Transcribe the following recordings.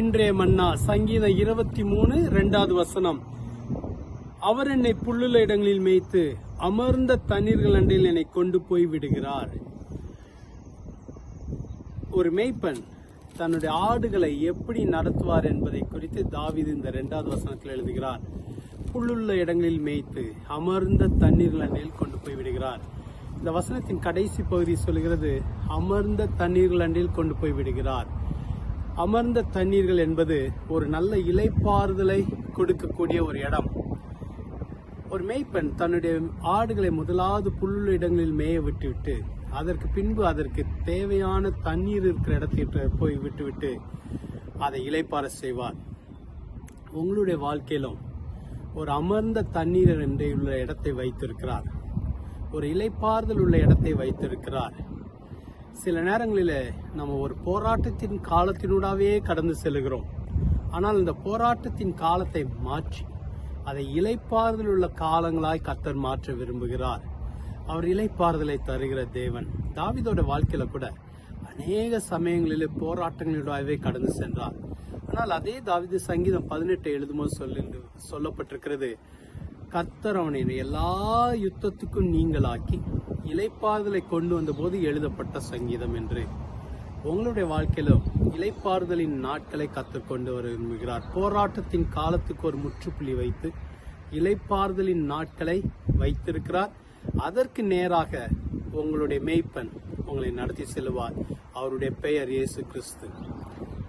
இன்றைய மன்னா சங்கீதம் இருபத்தி மூணு ரெண்டாவது வசனம். அவர் என்னை புல்லுள்ள இடங்களில் மேய்த்து அமர்ந்த தண்ணீர்கள் அண்டில் என்னை கொண்டு போய் விடுகிறார். ஒரு மேய்ப்பன் தன்னுடைய ஆடுகளை எப்படி நடத்துவார் என்பதை குறித்து தாவீது இந்த இரண்டாவது வசனத்தில் எழுதுகிறார். புல்லுள்ள இடங்களில் மேய்த்து அமர்ந்த தண்ணீர்கள் அண்டையில் கொண்டு போய் விடுகிறார். இந்த வசனத்தின் கடைசி பகுதி சொல்கிறது அமர்ந்த தண்ணீர்கள் அண்டையில் கொண்டு போய் விடுகிறார். அமர்ந்த தண்ணீர்கள் என்பது ஒரு நல்ல இலைப்பாறுதலை கொடுக்கக்கூடிய ஒரு இடம். ஒரு மேய்ப்பன் தன்னுடைய ஆடுகளை முதலாவது புல்லுள்ள இடங்களில் மேய விட்டுவிட்டு அதற்கு பின்பு அதற்கு தேவையான தண்ணீர் இருக்கிற இடத்திற்கு போய் விட்டுவிட்டு அதை இலைப்பார செய்வார். உங்களுடைய வாழ்க்கையிலும் ஒரு அமர்ந்த தண்ணீர் என்று உள்ள இடத்தை வைத்திருக்கிறார். ஒரு இலைப்பாறுதல் உள்ள இடத்தை வைத்திருக்கிறார். சில நேரங்களில் நம்ம ஒரு போராட்டத்தின் காலத்தினூடாவே கடந்து செல்கிறோம் ஆனால் இந்த போராட்டத்தின் காலத்தை மாற்றி அதை இலைப்பாறுதல் உள்ள காலங்களாய் கத்தர் மாற்ற விரும்புகிறார். அவர் இலைப்பாறுதலை தருகிற தேவன். தாவிதோட வாழ்க்கையில கூட அநேக சமயங்களில் போராட்டங்களிடாவே கடந்து சென்றார். ஆனால் அதே தாவிது சங்கீதம் பதினெட்டு எழுதும்போது சொல்லி சொல்லப்பட்டிருக்கிறது. கர்த்தர் அவனை எல்லா யுத்தத்துக்கும் நீங்களாக்கி இலைப்பாறுதலை கொண்டு வந்தபோது எழுதப்பட்ட சங்கீதம் என்று. உங்களுடைய வாழ்க்கையிலும் இலைப்பாறுதலின் நாட்களை கற்றுக்கொண்டு வர விரும்புகிறார். போராட்டத்தின் காலத்துக்கு ஒரு முற்றுப்புள்ளி வைத்து இலைப்பாறுதலின் நாட்களை வைத்திருக்கிறார். அதற்கு நேராக உங்களுடைய மெய்ப்பன் உங்களை நடத்தி செல்வார் அவருடைய பெயர் இயேசு கிறிஸ்து.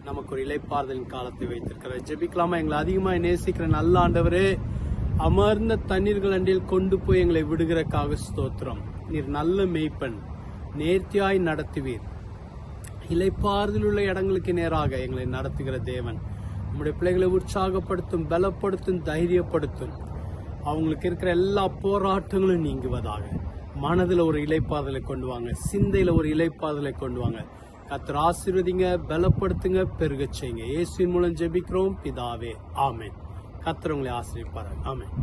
நமக்கு ஒரு இலைப்பாறுதலின் காலத்தை வைத்திருக்கிறார். ஜெபிக்கலாமா? எங்களை அதிகமாக நேசிக்கிற நல்ல ஆண்டவரே அமர்ந்த தண்ணீர்கள் அண்டில் கொண்டு போய் எங்களை விடுகிறக்காக ஸ்தோத்திரம். நீர் நல்ல மெய்ப்பன். நேர்த்தியாய் நடத்துவீர். இலைப்பாறுதல் உள்ள இடங்களுக்கு நேராக எங்களை நடத்துகிற தேவன். நம்முடைய பிள்ளைகளை உற்சாகப்படுத்தும் பலப்படுத்தும் தைரியப்படுத்தும். அவங்களுக்கு இருக்கிற எல்லா போராட்டங்களும் நீங்குவதாக. மனதில் ஒரு இலைப்பாதலை கொண்டு வாங்க. சிந்தையில் ஒரு இலைப்பாதலை கொண்டு வாங்க. கத்தர் ஆசீர்வதிங்க பலப்படுத்துங்க பெருகச் செய்யுங்க. இயேசுவின் மூலம் ஜெபிக்கிறோம். பிதாவே. ஆமேன். கத்தர் உங்களை ஆசீர்விப்பார்கள் ஆமென்